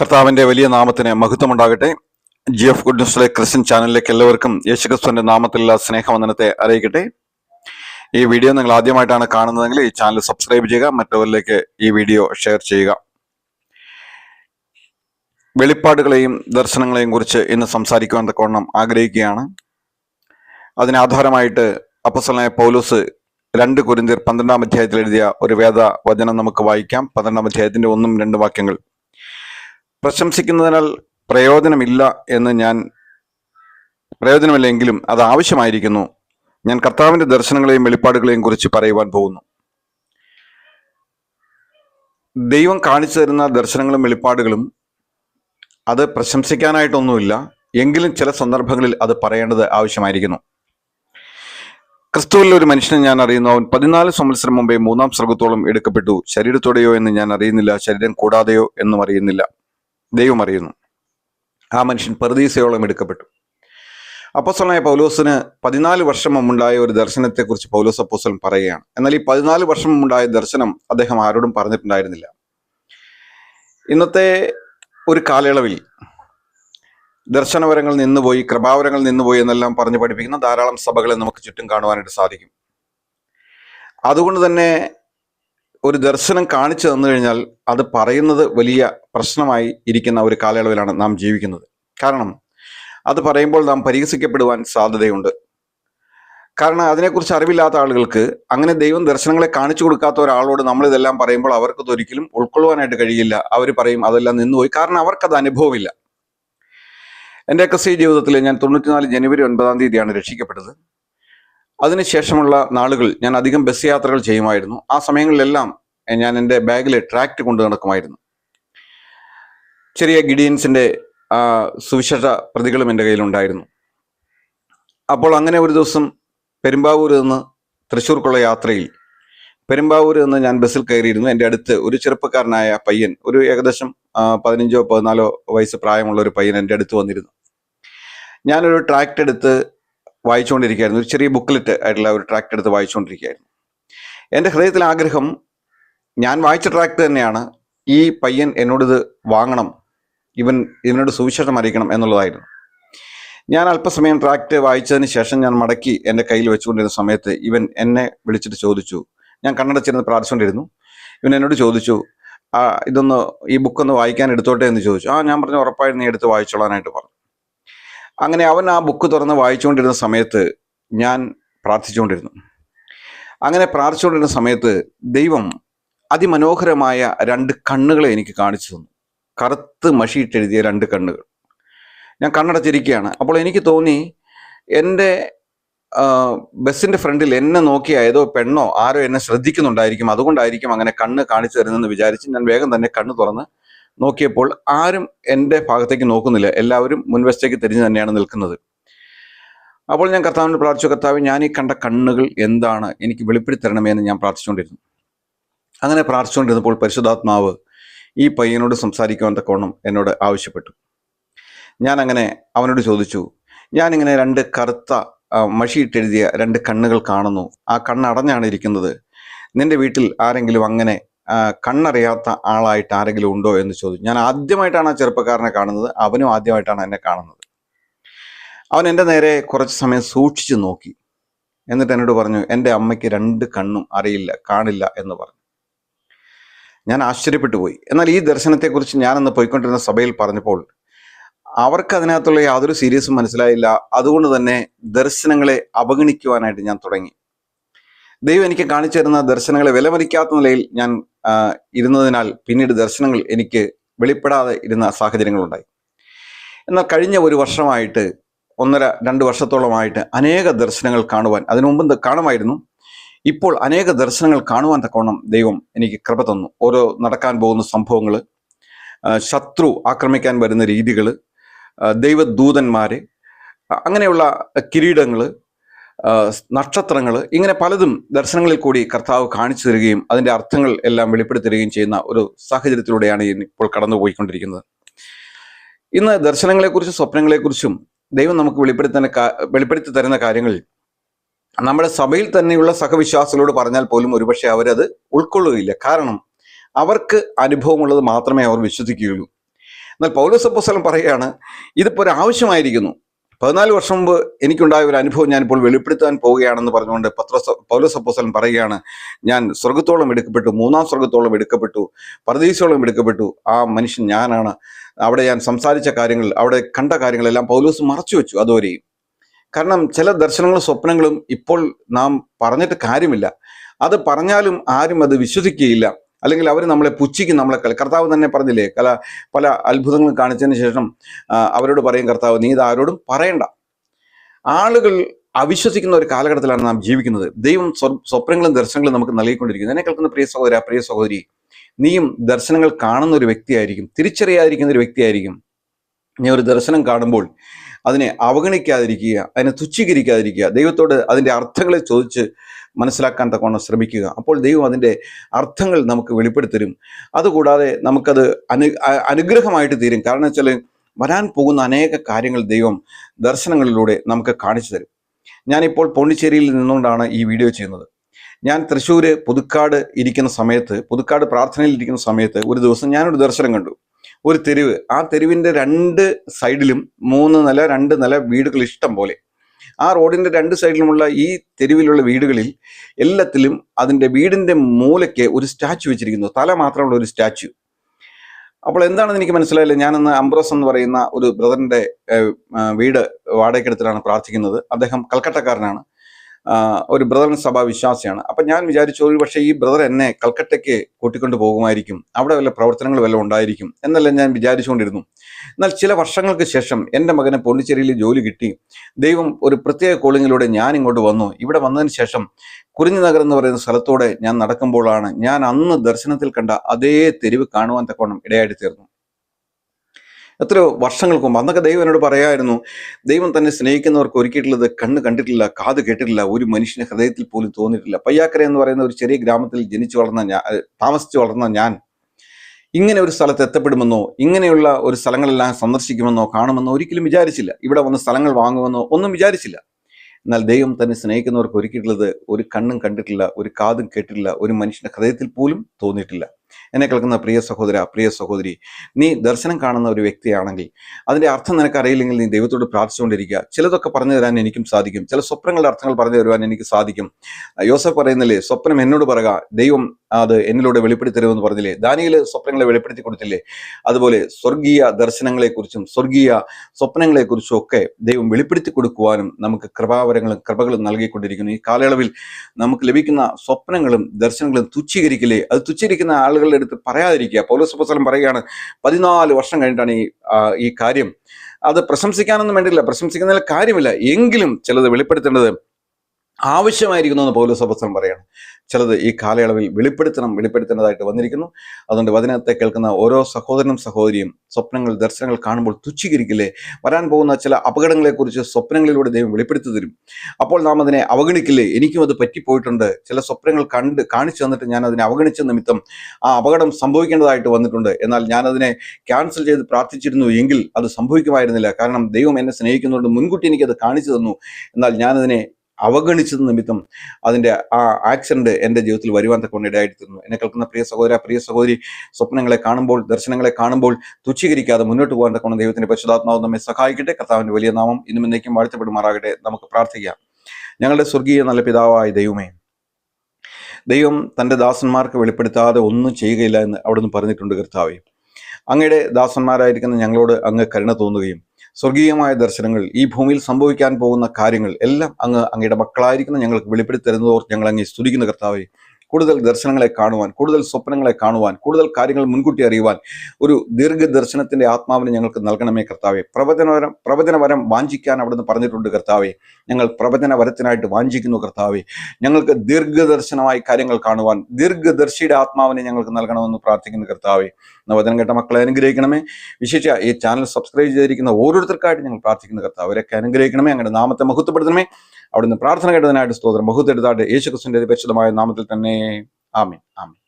കർത്താവിന്റെ വലിയ നാമത്തിന് മഹത്വമുണ്ടാകട്ടെ. ജി എഫ് ഗുഡ് ന്യൂസിലെ ക്രിസ്ത്യൻ ചാനലിലേക്ക് എല്ലാവർക്കും യേശുക്രിസ്തുവിന്റെ നാമത്തിലുള്ള സ്നേഹവന്ദനത്തെ അറിയിക്കട്ടെ. ഈ വീഡിയോ നിങ്ങൾ ആദ്യമായിട്ടാണ് കാണുന്നതെങ്കിൽ ഈ ചാനൽ സബ്സ്ക്രൈബ് ചെയ്യുക മറ്റുള്ളവരിലേക്ക് ഈ വീഡിയോ ഷെയർ ചെയ്യുക. വെളിപ്പാടുകളെയും ദർശനങ്ങളെയും കുറിച്ച് ഇന്ന് സംസാരിക്കുവാൻ തക്കവണ്ണം ആഗ്രഹിക്കുകയാണ്. അതിനാധാരമായിട്ട് അപ്പസലായ പൗലോസ് രണ്ട് കുരിന്തിയർ പന്ത്രണ്ടാം അധ്യായത്തിൽ എഴുതിയ ഒരു വേദ വചനം നമുക്ക് വായിക്കാം. പന്ത്രണ്ടാം അധ്യായത്തിന്റെ ഒന്നും രണ്ട് വാക്യങ്ങൾ. പ്രശംസിക്കുന്നതിനാൽ പ്രയോജനമില്ല എന്ന് ഞാൻ പ്രയോജനമില്ലെങ്കിലും അത് ആവശ്യമായിരിക്കുന്നു. ഞാൻ കർത്താവിന്റെ ദർശനങ്ങളെയും വെളിപ്പാടുകളെയും കുറിച്ച് പറയുവാൻ പോകുന്നു. ദൈവം കാണിച്ചു തരുന്ന ദർശനങ്ങളും വെളിപ്പാടുകളും അത് പ്രശംസിക്കാനായിട്ടൊന്നുമില്ല. എങ്കിലും ചില സന്ദർഭങ്ങളിൽ അത് പറയേണ്ടത് ആവശ്യമായിരിക്കുന്നു. ക്രിസ്തുവിൽ ഒരു മനുഷ്യനെ ഞാൻ അറിയുന്നു. അവൻ പതിനാല് സംവത്സരം മുമ്പേ മൂന്നാം സ്വർഗത്തോളം എടുക്കപ്പെട്ടു. ശരീരത്തോടെയോ എന്ന് ഞാൻ അറിയുന്നില്ല. ശരീരം കൂടാതെയോ എന്നും അറിയുന്നില്ല. ദൈവം അറിയുന്നു. ആ മനുഷ്യൻ പ്രതീസയോളം എടുക്കപ്പെട്ടു. അപ്പോസ്തലനായ പൗലോസിന് പതിനാല് വർഷം മുമ്പുണ്ടായ ഒരു ദർശനത്തെക്കുറിച്ച് പൗലോസ് അപ്പോസ്തലൻ പറയുകയാണ്. എന്നാൽ ഈ പതിനാല് വർഷം മുമ്പുണ്ടായ ദർശനം അദ്ദേഹം ആരോടും പറഞ്ഞിട്ടുണ്ടായിരുന്നില്ല. ഇന്നത്തെ ഒരു കാലയളവിൽ ദർശനവരങ്ങൾ നിന്നുപോയി കൃപാവരങ്ങൾ നിന്നുപോയി എന്നെല്ലാം പറഞ്ഞ് പഠിപ്പിക്കുന്ന ധാരാളം സഭകളെ നമുക്ക് ചുറ്റും കാണുവാനായിട്ട് സാധിക്കും. അതുകൊണ്ട് തന്നെ ഒരു ദർശനം കാണിച്ചു തന്നു കഴിഞ്ഞാൽ അത് പറയുന്നത് വലിയ പ്രശ്നമായി ഇരിക്കുന്ന ഒരു കാലയളവിലാണ് നാം ജീവിക്കുന്നത്. കാരണം അത് പറയുമ്പോൾ നാം പരിഹസിക്കപ്പെടുവാൻ സാധ്യതയുണ്ട്. കാരണം അതിനെക്കുറിച്ച് അറിവില്ലാത്ത ആളുകൾക്ക് അങ്ങനെ ദൈവം ദർശനങ്ങളെ കാണിച്ചു കൊടുക്കാത്ത ഒരാളോട് നമ്മളിതെല്ലാം പറയുമ്പോൾ അവർക്കത് ഒരിക്കലും ഉൾക്കൊള്ളുവാനായിട്ട് കഴിയില്ല. അവർ പറയും അതെല്ലാം നിന്നുപോയി. കാരണം അവർക്കത് അനുഭവമില്ല. എന്റെ ക്രിസ്ത്യ ജീവിതത്തിൽ ഞാൻ തൊണ്ണൂറ്റിനാല് ജനുവരി ഒൻപതാം തീയതിയാണ് രക്ഷിക്കപ്പെട്ടത്. അതിനുശേഷമുള്ള നാളുകൾ ഞാൻ അധികം ബസ് യാത്രകൾ ചെയ്യുമായിരുന്നു. ആ സമയങ്ങളിലെല്ലാം ഞാൻ എന്റെ ബാഗിൽ ട്രാക്ട് കൊണ്ടു നടക്കുമായിരുന്നു. ചെറിയ ഗിഡിയൻസിന്റെ സുവിശേഷ പ്രതികളും എന്റെ കയ്യിലുണ്ടായിരുന്നു അപ്പോൾ അങ്ങനെ ഒരു ദിവസം പെരുമ്പാവൂർ നിന്ന് തൃശ്ശൂർക്കുള്ള യാത്രയിൽ പെരുമ്പാവൂർ നിന്ന് ഞാൻ ബസ്സിൽ കയറിയിരുന്നു. എന്റെ അടുത്ത് ഒരു ചെറുപ്പക്കാരനായ പയ്യൻ ഒരു ഏകദേശം പതിനഞ്ചോ പതിനാലോ വയസ്സ് പ്രായമുള്ള ഒരു പയ്യൻ എന്റെ അടുത്ത് വന്നിരുന്നു. ഞാനൊരു ട്രാക്ട് എടുത്ത് വായിച്ചുകൊണ്ടിരിക്കുകയായിരുന്നു. ഒരു ചെറിയ ബുക്ക്ലെറ്റ് ആയിട്ടുള്ള ഒരു ട്രാക്ട് എടുത്ത് വായിച്ചുകൊണ്ടിരിക്കുകയായിരുന്നു. എന്റെ ഹൃദയത്തിലെ ആഗ്രഹം ഞാൻ വായിച്ച ട്രാക്ട് തന്നെയാണ് ഈ പയ്യൻ എന്നോട് എന്നോടിത് വാങ്ങണം ഇവൻ ഇതിനോട് സുവിശേഷം അറിയിക്കണം എന്നുള്ളതായിരുന്നു. ഞാൻ അല്പസമയം ട്രാക്ട് വായിച്ചതിന് ശേഷം ഞാൻ മടക്കി എന്റെ കയ്യിൽ വെച്ചുകൊണ്ടിരുന്ന സമയത്ത് ഇവൻ എന്നെ വിളിച്ചിട്ട് ചോദിച്ചു. ഞാൻ കണ്ണടച്ചിരുന്ന് പ്രാർത്ഥിച്ചുകൊണ്ടിരുന്നു. ഇവൻ എന്നോട് ചോദിച്ചു ഇതൊന്ന് ഈ ബുക്കൊന്ന് വായിക്കാൻ എടുത്തോട്ടെ? എന്ന് ചോദിച്ചു. ആ ഞാൻ പറഞ്ഞു ഉറപ്പായിരുന്നു നീ എടുത്ത് വായിച്ചോളാനായിട്ട് പറഞ്ഞു. അങ്ങനെ അവൻ ആ ബുക്ക് തുറന്ന് വായിച്ചുകൊണ്ടിരുന്ന സമയത്ത് ഞാൻ പ്രാർത്ഥിച്ചുകൊണ്ടിരുന്നു. അങ്ങനെ പ്രാർത്ഥിച്ചുകൊണ്ടിരുന്ന സമയത്ത് ദൈവം അതിമനോഹരമായ രണ്ട് കണ്ണുകളെ എനിക്ക് കാണിച്ചു തന്നു. കറുത്ത് മഷിയിട്ടെഴുതിയ രണ്ട് കണ്ണുകൾ. ഞാൻ കണ്ണടച്ചിരിക്കുകയാണ്. അപ്പോൾ എനിക്ക് തോന്നി എന്റെ ബസ്സിന്റെ ഫ്രണ്ടിൽ എന്നെ നോക്കിയ ഏതോ പെണ്ണോ ആരോ എന്നെ ശ്രദ്ധിക്കുന്നുണ്ടായിരിക്കും. അതുകൊണ്ടായിരിക്കും അങ്ങനെ കണ്ണ് കാണിച്ചു തരുന്നതെന്ന് വിചാരിച്ച് ഞാൻ വേഗം തന്നെ കണ്ണ് തുറന്ന് നോക്കിയപ്പോൾ ആരും എന്റെ ഭാഗത്തേക്ക് നോക്കുന്നില്ല. എല്ലാവരും മുൻവശത്തേക്ക് തിരിഞ്ഞു തന്നെയാണ് നിൽക്കുന്നത്. അപ്പോൾ ഞാൻ കർത്താവിനോട് പ്രാർത്ഥിച്ചു കർത്താവ് ഞാൻ ഈ കണ്ട കണ്ണുകൾ എന്താണ്? എനിക്ക് വെളിപ്പെടുത്തി തരണമേ എന്ന് ഞാൻ പ്രാർത്ഥിച്ചുകൊണ്ടിരുന്നു. അങ്ങനെ പ്രാർത്ഥിച്ചുകൊണ്ടിരുന്നപ്പോൾ പരിശുദ്ധാത്മാവ് ഈ പയ്യനോട് സംസാരിക്കുവാൻ തക്കോണം എന്നോട് ആവശ്യപ്പെട്ടു. ഞാൻ അങ്ങനെ അവനോട് ചോദിച്ചു ഞാനിങ്ങനെ രണ്ട് കറുത്ത മഷിയിട്ടെഴുതിയ രണ്ട് കണ്ണുകൾ കാണുന്നു. ആ കണ്ണടഞ്ഞാണ് ഇരിക്കുന്നത്. നിന്റെ വീട്ടിൽ ആരെങ്കിലും അങ്ങനെ കണ്ണറിയാത്ത ആളായിട്ട് ആരെങ്കിലും ഉണ്ടോ എന്ന് ചോദിച്ചു. ഞാൻ ആദ്യമായിട്ടാണ് ആ ചെറുപ്പക്കാരനെ കാണുന്നത്. അവനും ആദ്യമായിട്ടാണ് എന്നെ കാണുന്നത്. അവൻ എന്റെ നേരെ കുറച്ച് സമയം സൂക്ഷിച്ചു നോക്കി. എന്നിട്ട് എന്നോട് പറഞ്ഞു എന്റെ അമ്മയ്ക്ക് രണ്ട് കണ്ണും അറിയില്ല കാണില്ല എന്ന് പറഞ്ഞു. ഞാൻ ആശ്ചര്യപ്പെട്ടു പോയി. എന്നാൽ ഈ ദർശനത്തെക്കുറിച്ച് ഞാനന്ന് പോയിക്കൊണ്ടിരുന്ന സഭയിൽ പറഞ്ഞപ്പോൾ അവർക്ക് അതിനകത്തുള്ള യാതൊരു സീരിയസും മനസ്സിലായില്ല. അതുകൊണ്ട് തന്നെ ദർശനങ്ങളെ അവഗണിക്കുവാനായിട്ട് ഞാൻ തുടങ്ങി. ദൈവം എനിക്ക് കാണിച്ചു തരുന്ന ദർശനങ്ങളെ വിലമതിക്കാത്ത നിലയിൽ ഞാൻ ഇരുന്നതിനാൽ പിന്നീട് ദർശനങ്ങൾ എനിക്ക് വെളിപ്പെടാതെ ഇരുന്ന സാഹചര്യങ്ങളുണ്ടായി. എന്നാൽ കഴിഞ്ഞ ഒരു വർഷമായിട്ട് ഒന്നര രണ്ട് വർഷത്തോളമായിട്ട് അനേക ദർശനങ്ങൾ കാണുവാൻ അതിനു മുമ്പ് കാണുമായിരുന്നു? ഇപ്പോൾ അനേക ദർശനങ്ങൾ കാണുവാൻ തക്കവണ്ണം ദൈവം എനിക്ക് കൃപ തന്നു. ഓരോ നടക്കാൻ പോകുന്ന സംഭവങ്ങൾ ശത്രു ആക്രമിക്കാൻ വരുന്ന രീതികൾ ദൈവദൂതന്മാര് അങ്ങനെയുള്ള കിരീടങ്ങൾ നക്ഷത്രങ്ങൾ ഇങ്ങനെ പലതും ദർശനങ്ങളിൽ കൂടി കർത്താവ് കാണിച്ചു തരികയും അതിന്റെ അർത്ഥങ്ങൾ എല്ലാം വെളിപ്പെടുത്തി തരികയും ചെയ്യുന്ന ഒരു സാഹചര്യത്തിലൂടെയാണ് ഇപ്പോൾ കടന്നുപോയിക്കൊണ്ടിരിക്കുന്നത്. ഇന്ന് ദർശനങ്ങളെക്കുറിച്ചും സ്വപ്നങ്ങളെക്കുറിച്ചും ദൈവം നമുക്ക് വെളിപ്പെടുത്തുന്ന വെളിപ്പെടുത്തി തരുന്ന കാര്യങ്ങൾ നമ്മുടെ സഭയിൽ തന്നെയുള്ള സഹവിശ്വാസികളോട് പറഞ്ഞാൽ പോലും ഒരുപക്ഷെ അവരത് ഉൾക്കൊള്ളുകയില്ല. കാരണം അവർക്ക് അനുഭവമുള്ളത് മാത്രമേ അവർ വിശ്വസിക്കുകയുള്ളൂ. എന്നാൽ പൗലോസ് അപ്പോസ്തലൻ പറയുകയാണ് ഇതിപ്പോൾ ഒരു ആവശ്യമായിരിക്കുന്നു. പതിനാല് വർഷം മുമ്പ് എനിക്കുണ്ടായ ഒരു അനുഭവം ഞാനിപ്പോൾ വെളിപ്പെടുത്താൻ പോവുകയാണെന്ന് പറഞ്ഞുകൊണ്ട് പത്ര പൗലോസ് അപ്പോസ്തലൻ പറയുകയാണ് ഞാൻ സ്വർഗത്തോളം എടുക്കപ്പെട്ടു മൂന്നാം സ്വർഗത്തോളം എടുക്കപ്പെട്ടു പരദീസോളം എടുക്കപ്പെട്ടു. ആ മനുഷ്യൻ ഞാനാണ്. അവിടെ ഞാൻ സംസാരിച്ച കാര്യങ്ങൾ അവിടെ കണ്ട കാര്യങ്ങളെല്ലാം പൗലോസ് മറച്ചു വെച്ചു അതുവരെയും കാരണം ചില ദർശനങ്ങളും സ്വപ്നങ്ങളും ഇപ്പോൾ നാം പറഞ്ഞിട്ട് കാര്യമില്ല. അത് പറഞ്ഞാലും ആരും അത് വിശ്വസിക്കുകയില്ല. അല്ലെങ്കിൽ അവർ നമ്മളെ പുച്ഛിക്കും നമ്മളെ കളി കർത്താവ് തന്നെ പറഞ്ഞില്ലേ കല പല അത്ഭുതങ്ങൾ കാണിച്ചതിന് ശേഷം അവരോട് പറയും കർത്താവ് നീ ഇത് ആരോടും പറയണ്ട. ആളുകൾ അവിശ്വസിക്കുന്ന ഒരു കാലഘട്ടത്തിലാണ് നാം ജീവിക്കുന്നത്. ദൈവം സ്വ- സ്വപ്നങ്ങളും ദർശനങ്ങളും നമുക്ക് നൽകിക്കൊണ്ടിരിക്കുന്നത് എന്നെ കേൾക്കുന്ന പ്രിയ സഹോദര പ്രിയ സഹോദരി നീയും ദർശനങ്ങൾ കാണുന്ന ഒരു വ്യക്തിയായിരിക്കും തിരിച്ചറിയാതിരിക്കുന്ന ഒരു വ്യക്തിയായിരിക്കും. നീ ഒരു ദർശനം കാണുമ്പോൾ അതിനെ അവഗണിക്കാതിരിക്കുക അതിനെ തുച്ഛീകരിക്കാതിരിക്കുക ദൈവത്തോട് അതിന്റെ അർത്ഥങ്ങളെ ചോദിച്ച് മനസ്സിലാക്കാൻ തക്കവണ്ണം ശ്രമിക്കുക. അപ്പോൾ ദൈവം അതിന്റെ അർത്ഥങ്ങൾ നമുക്ക് വെളിപ്പെടുത്തരും. അതുകൂടാതെ നമുക്കത് അനു അനുഗ്രഹമായിട്ട് തീരും. കാരണം വെച്ചാൽ വരാൻ പോകുന്ന അനേക കാര്യങ്ങൾ ദൈവം ദർശനങ്ങളിലൂടെ നമുക്ക് കാണിച്ചു തരും. ഞാനിപ്പോൾ പോണ്ടിച്ചേരിയിൽ നിന്നുകൊണ്ടാണ് ഈ വീഡിയോ ചെയ്യുന്നത്. ഞാൻ തൃശ്ശൂർ പുതുക്കാട് ഇരിക്കുന്ന സമയത്ത് പുതുക്കാട് പ്രാർത്ഥനയിൽ ഇരിക്കുന്ന സമയത്ത് ഒരു ദിവസം ഞാനൊരു ദർശനം കണ്ടു. ഒരു തെരുവ്. ആ തെരുവിന്റെ രണ്ട് സൈഡിലും മൂന്ന് നില രണ്ട് നില വീടുകൾ ഇഷ്ടം പോലെ. ആ റോഡിന്റെ രണ്ട് സൈഡിലുമുള്ള ഈ തെരുവിലുള്ള വീടുകളിൽ എല്ലാത്തിലും അതിന്റെ വീടിന്റെ മൂലയ്ക്ക് ഒരു സ്റ്റാച്ചു വെച്ചിരിക്കുന്നു. തല മാത്രമുള്ള ഒരു സ്റ്റാച്ചു. അപ്പോൾ എന്താണെന്ന് എനിക്ക് മനസ്സിലായില്ല. ഞാനിന്ന് അംബ്രോസ് എന്ന് പറയുന്ന ഒരു ബ്രദറിന്റെ വീട് വാടകയ്ക്കെടുത്തിട്ടാണ് പ്രാർത്ഥിക്കുന്നത്. അദ്ദേഹം കൽക്കട്ടക്കാരനാണ്. ഒരു ബ്രദർ സഭാ വിശ്വാസിയാണ്. അപ്പം ഞാൻ വിചാരിച്ചു ഒരു പക്ഷേ ഈ ബ്രദർ എന്നെ കൽക്കട്ടയ്ക്ക് കൂട്ടിക്കൊണ്ട് പോകുമായിരിക്കും. അവിടെ വല്ല പ്രവർത്തനങ്ങൾ വല്ല ഉണ്ടായിരിക്കും എന്നല്ല ഞാൻ വിചാരിച്ചുകൊണ്ടിരുന്നു. എന്നാൽ ചില വർഷങ്ങൾക്ക് ശേഷം എന്റെ മകന് പോണ്ടിച്ചേരിയിൽ ജോലി കിട്ടി. ദൈവം ഒരു പ്രത്യേക കോളിങ്ങിലൂടെ ഞാൻ ഇങ്ങോട്ട് വന്നു. ഇവിടെ വന്നതിന് ശേഷം കുറിഞ്ഞു നഗർ എന്ന് പറയുന്ന സ്ഥലത്തൂടെ ഞാൻ നടക്കുമ്പോഴാണ് ഞാൻ അന്ന് ദർശനത്തിൽ കണ്ട അതേ തെരുവ് കാണുവാൻ തക്കവണ്ണം ഇടയായിട്ട് തീർന്നു. എത്രയോ വർഷങ്ങൾക്ക് മുമ്പ് അന്നൊക്കെ ദൈവം എന്നോട് പറയായിരുന്നു ദൈവം തന്നെ സ്നേഹിക്കുന്നവർക്ക് ഒരുക്കിയിട്ടുള്ളത് കണ്ണ് കണ്ടിട്ടില്ല കാത് കേട്ടിട്ടില്ല ഒരു മനുഷ്യന് ഹൃദയത്തിൽ പോലും തോന്നിയിട്ടില്ല. പയ്യാക്കര എന്ന് പറയുന്ന ഒരു ചെറിയ ഗ്രാമത്തിൽ ജനിച്ചു വളർന്ന ഞാൻ താമസിച്ചു വളർന്ന ഞാൻ ഇങ്ങനെ ഒരു സ്ഥലത്ത് എത്തപ്പെടുമെന്നോ ഇങ്ങനെയുള്ള ഒരു സ്ഥലങ്ങളെല്ലാം സന്ദർശിക്കുമെന്നോ കാണുമെന്നോ ഒരിക്കലും വിചാരിച്ചില്ല. ഇവിടെ വന്ന് സ്ഥലങ്ങൾ വാങ്ങുമെന്നോ ഒന്നും വിചാരിച്ചില്ല. എന്നാൽ ദൈവം തന്നെ സ്നേഹിക്കുന്നവർക്ക് ഒരുക്കിയിട്ടുള്ളത് ഒരു കണ്ണും കണ്ടിട്ടില്ല ഒരു കാതും കേട്ടിട്ടില്ല ഒരു മനുഷ്യന്റെ ഹൃദയത്തിൽ പോലും തോന്നിയിട്ടില്ല. എന്നെ കേൾക്കുന്ന പ്രിയ സഹോദര പ്രിയ സഹോദരി നീ ദർശനം കാണുന്ന ഒരു വ്യക്തിയാണെങ്കിൽ അതിന്റെ അർത്ഥം നിനക്ക് അറിയില്ലെങ്കിൽ നീ ദൈവത്തോട് പ്രാർത്ഥിച്ചുകൊണ്ടിരിക്കുക. ചിലതൊക്കെ പറഞ്ഞു തരാൻ എനിക്കും സാധിക്കും. ചില സ്വപ്നങ്ങളുടെ അർത്ഥങ്ങൾ പറഞ്ഞു തരുവാൻ എനിക്ക് സാധിക്കും. യോസഫ് പറയുന്നില്ലേ സ്വപ്നം എന്നോട് പറയുക ദൈവം അത് എന്നിലൂടെ വെളിപ്പെടുത്തി തരുമെന്ന് പറഞ്ഞില്ലേ? ദാനിയിൽ സ്വപ്നങ്ങളെ വെളിപ്പെടുത്തി കൊടുത്തില്ലേ? അതുപോലെ സ്വർഗീയ ദർശനങ്ങളെക്കുറിച്ചും സ്വർഗീയ സ്വപ്നങ്ങളെക്കുറിച്ചും ഒക്കെ ദൈവം വെളിപ്പെടുത്തി കൊടുക്കുവാനും നമുക്ക് കൃപാവരങ്ങളും കൃപകളും നൽകിക്കൊണ്ടിരിക്കുന്നു. ഈ കാലയളവിൽ നമുക്ക് ലഭിക്കുന്ന സ്വപ്നങ്ങളും ദർശനങ്ങളും തുച്ഛീകരിക്കില്ലേ? അത് തുച്ഛീകരിക്കുന്ന ആളുകളുടെ അടുത്ത് പറയാതിരിക്കുക. പൗലോസ് പുസ്തകം പറയുകയാണ് പതിനാല് വർഷം കഴിഞ്ഞിട്ടാണ് ഈ ഈ കാര്യം. അത് പ്രശംസിക്കാനൊന്നും വേണ്ടില്ല പ്രശംസിക്കുന്നതിൽ കാര്യമില്ല. എങ്കിലും ചിലത് വെളിപ്പെടുത്തേണ്ടത് ആവശ്യമായിരിക്കുന്നു എന്ന് പൗലോസ് പുസ്തകം പറയാണ്. ചിലത് ഈ കാലയളവിൽ വെളിപ്പെടുത്തണം വെളിപ്പെടുത്തേണ്ടതായിട്ട് വന്നിരിക്കുന്നു. അതുകൊണ്ട് വചനത്തെ കേൾക്കുന്ന ഓരോ സഹോദരനും സഹോദരിയും സ്വപ്നങ്ങൾ ദർശനങ്ങൾ കാണുമ്പോൾ തുച്ഛീകരിക്കില്ലേ? വരാൻ പോകുന്ന ചില അപകടങ്ങളെക്കുറിച്ച് സ്വപ്നങ്ങളിലൂടെ ദൈവം വെളിപ്പെടുത്തി തരും. അപ്പോൾ നാം അതിനെ അവഗണിക്കില്ലേ? എനിക്കും അത് പറ്റിപ്പോയിട്ടുണ്ട്. ചില സ്വപ്നങ്ങൾ കണ്ട് കാണിച്ചു തന്നിട്ട് ഞാൻ അതിനെ അവഗണിച്ച നിമിത്തം ആ അപകടം സംഭവിക്കേണ്ടതായിട്ട് വന്നിട്ടുണ്ട്. എന്നാൽ ഞാൻ അതിനെ ക്യാൻസൽ ചെയ്ത് പ്രാർത്ഥിച്ചിരുന്നു എങ്കിൽ അത് സംഭവിക്കുമായിരുന്നില്ല. കാരണം ദൈവം എന്നെ സ്നേഹിക്കുന്നതുകൊണ്ട് മുൻകൂട്ടി എനിക്കത് കാണിച്ചു തന്നു. എന്നാൽ ഞാനതിനെ അവഗണിച്ചത് നിമിത്തം അതിന്റെ ആ ആക്സിഡന്റ് എന്റെ ജീവിതത്തിൽ വരുവാൻ തക്കൊണ്ട് ഇടയായിട്ട് തീർന്നു എന്നെ കേൾക്കുന്ന പ്രിയ സഹോദര പ്രിയ സഹോദരി സ്വപ്നങ്ങളെ കാണുമ്പോൾ ദർശനങ്ങളെ കാണുമ്പോൾ തുച്ഛീകരിക്കാതെ മുന്നോട്ട് പോകാൻ തക്കൊണ്ട് ദൈവത്തിന്റെ പരിശുദ്ധാത്മാവ് നമ്മെ സഹായിക്കട്ടെ. കർത്താവിന്റെ വലിയ നാമം ഇന്നും എന്നേക്കും വാഴ്ത്തപ്പെടുമാറാകട്ടെ. നമുക്ക് പ്രാർത്ഥിക്കാം. ഞങ്ങളുടെ സ്വർഗീയ നല്ല പിതാവായ ദൈവമേ ദൈവം തന്റെ ദാസന്മാർക്ക് വെളിപ്പെടുത്താതെ ഒന്നും ചെയ്യുകയില്ല എന്ന് അവിടുന്ന് പറഞ്ഞിട്ടുണ്ട് കർത്താവെ. അങ്ങയുടെ ദാസന്മാരായിരിക്കുന്ന ഞങ്ങളോട് അങ്ങ് കരുണ തോന്നുകയും സ്വർഗീയമായ ദർശനങ്ങൾ ഈ ഭൂമിയിൽ സംഭവിക്കാൻ പോകുന്ന കാര്യങ്ങൾ എല്ലാം അങ്ങ് അങ്ങയുടെ മക്കളായിരിക്കുന്ന ഞങ്ങൾക്ക് വെളിപ്പെടുത്തി തരുന്നതോർ ഞങ്ങൾ അങ്ങ് സ്തുതിക്കുന്ന കർത്താവെ. കൂടുതൽ ദർശനങ്ങളെ കാണുവാൻ കൂടുതൽ സ്വപ്നങ്ങളെ കാണുവാൻ കൂടുതൽ കാര്യങ്ങൾ മുൻകൂട്ടി അറിയുവാൻ ഒരു ദീർഘദർശനത്തിന്റെ ആത്മാവിനെ ഞങ്ങൾക്ക് നൽകണമേ കർത്താവെ. പ്രവചനവരം പ്രവചനവരം വാഞ്ചിക്കാൻ അവിടുന്ന് പറഞ്ഞിട്ടുണ്ട് കർത്താവെ. ഞങ്ങൾ പ്രവചനവരത്തിനായിട്ട് വാഞ്ചിക്കുന്നു കർത്താവെ. ഞങ്ങൾക്ക് ദീർഘദർശനമായി കാര്യങ്ങൾ കാണുവാൻ ദീർഘദർശിയുടെ ആത്മാവിനെ ഞങ്ങൾക്ക് നൽകണമെന്ന് പ്രാർത്ഥിക്കുന്നു കർത്താവെ. നവചനം കേട്ട മക്കളെ അനുഗ്രഹിക്കണമേ. വിശേഷ ഈ ചാനൽ സബ്സ്ക്രൈബ് ചെയ്തിരിക്കുന്ന ഓരോരുത്തർക്കായിട്ട് ഞങ്ങൾ പ്രാർത്ഥിക്കുന്നു കർത്താവ്. അവരൊക്കെ അനുഗ്രഹിക്കണമേ. അങ്ങനെ നാമത്തെ മഹത്വപ്പെടുത്തണമേ. അവിടുന്ന് പ്രാർത്ഥന കേട്ടതിനായിട്ട് സ്തോത്രം. മഹത്വം യേശുക്രിസ്തുവിന്റെ യേശു പരിശുദ്ധമായ നാമത്തിൽ തന്നെ. ആമീൻ. ആമീൻ.